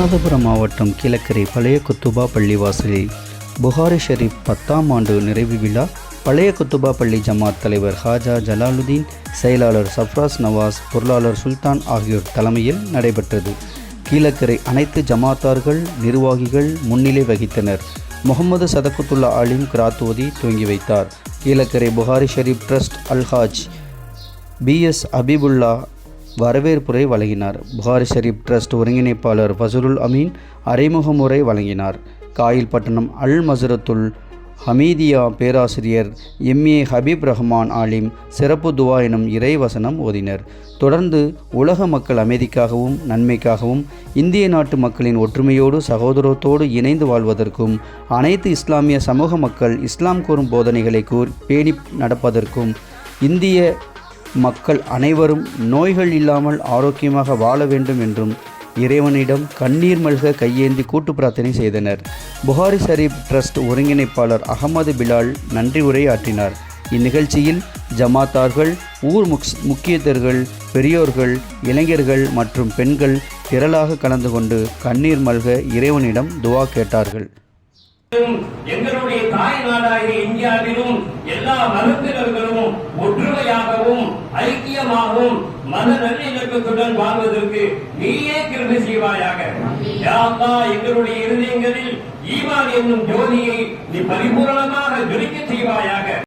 ராமநாதபுரம் மாவட்டம் கிழக்கரை பழைய குத்துபா பள்ளிவாசலில் புகாரி ஷெரீப் பத்தாம் ஆண்டு நிறைவு விழா. பழைய குத்துபா பள்ளி ஜமாத் தலைவர் ஹாஜா ஜலாலுதீன் செயலாளர் சஃப்ராஸ் நவாஸ் பொருளாளர் சுல்தான் ஆகியோர் தலைமையில் நடைபெற்றது. கீழக்கரை அனைத்து ஜமாத்தார்கள் நிர்வாகிகள் முன்னிலை வகித்தனர். முகமது சதகுத்துல்லா அலிம் கிராத்தோதி துவங்கி வைத்தார். Kilakarai Bukhari Shareef trust Alhaj P S Habibullah வரவேற்புரை வழங்கினார். புகாரி ஷெரீப் ட்ரஸ்ட் ஒருங்கிணைப்பாளர் ஃபசருல் அமீன் அறைமுகமுறை வழங்கினார். காயில்பட்டணம் அல் மசரத்துல் ஹமீதியா பேராசிரியர் எம்ஏ ஹபீப் ரஹ்மான் ஆலிம் சிறப்பு துவா எனும் இறைவசனம் ஓதினர். தொடர்ந்து உலக மக்கள் அமைதிக்காகவும் நன்மைக்காகவும் இந்திய நாட்டு மக்களின் ஒற்றுமையோடு சகோதரத்தோடு இணைந்து வாழ்வதற்கும் அனைத்து இஸ்லாமிய சமூக மக்கள் இஸ்லாம் கூறும் போதனைகளை கூறி பேணி நடப்பதற்கும் இந்திய மக்கள் அனைவரும் நோய்கள் இல்லாமல் ஆரோக்கியமாக வாழ வேண்டும் என்றும் இறைவனிடம் கண்ணீர் மல்க கையேந்தி கூட்டு பிரார்த்தனை செய்தனர். புகாரி ஷரீப் ட்ரஸ்ட் ஒருங்கிணைப்பாளர் அகமது பிலால் நன்றி உரையாற்றினார். இந்நிகழ்ச்சியில் ஜமாத்தார்கள் ஊர் முக்ஸ் முக்கியத்தர்கள் பெரியோர்கள் இளைஞர்கள் மற்றும் பெண்கள் திரளாக கலந்து கொண்டு கண்ணீர் மல்க இறைவனிடம் துவா கேட்டார்கள். எங்களுடைய தாய் நாடாகிய இந்தியாவிலும் எல்லா மருத்துவர்களும் ஐக்கியமாகவும் மத நல்லிணக்கத்துடன் வாழ்வதற்கு நீயே கிருபை செய்வாயாக. யா அல்லாஹ், எங்களுடைய இருதயங்களில் ஈமான் என்னும் ஜோதியை நீ பரிபூரணமாக ஜொலிக்க செய்வாயாக.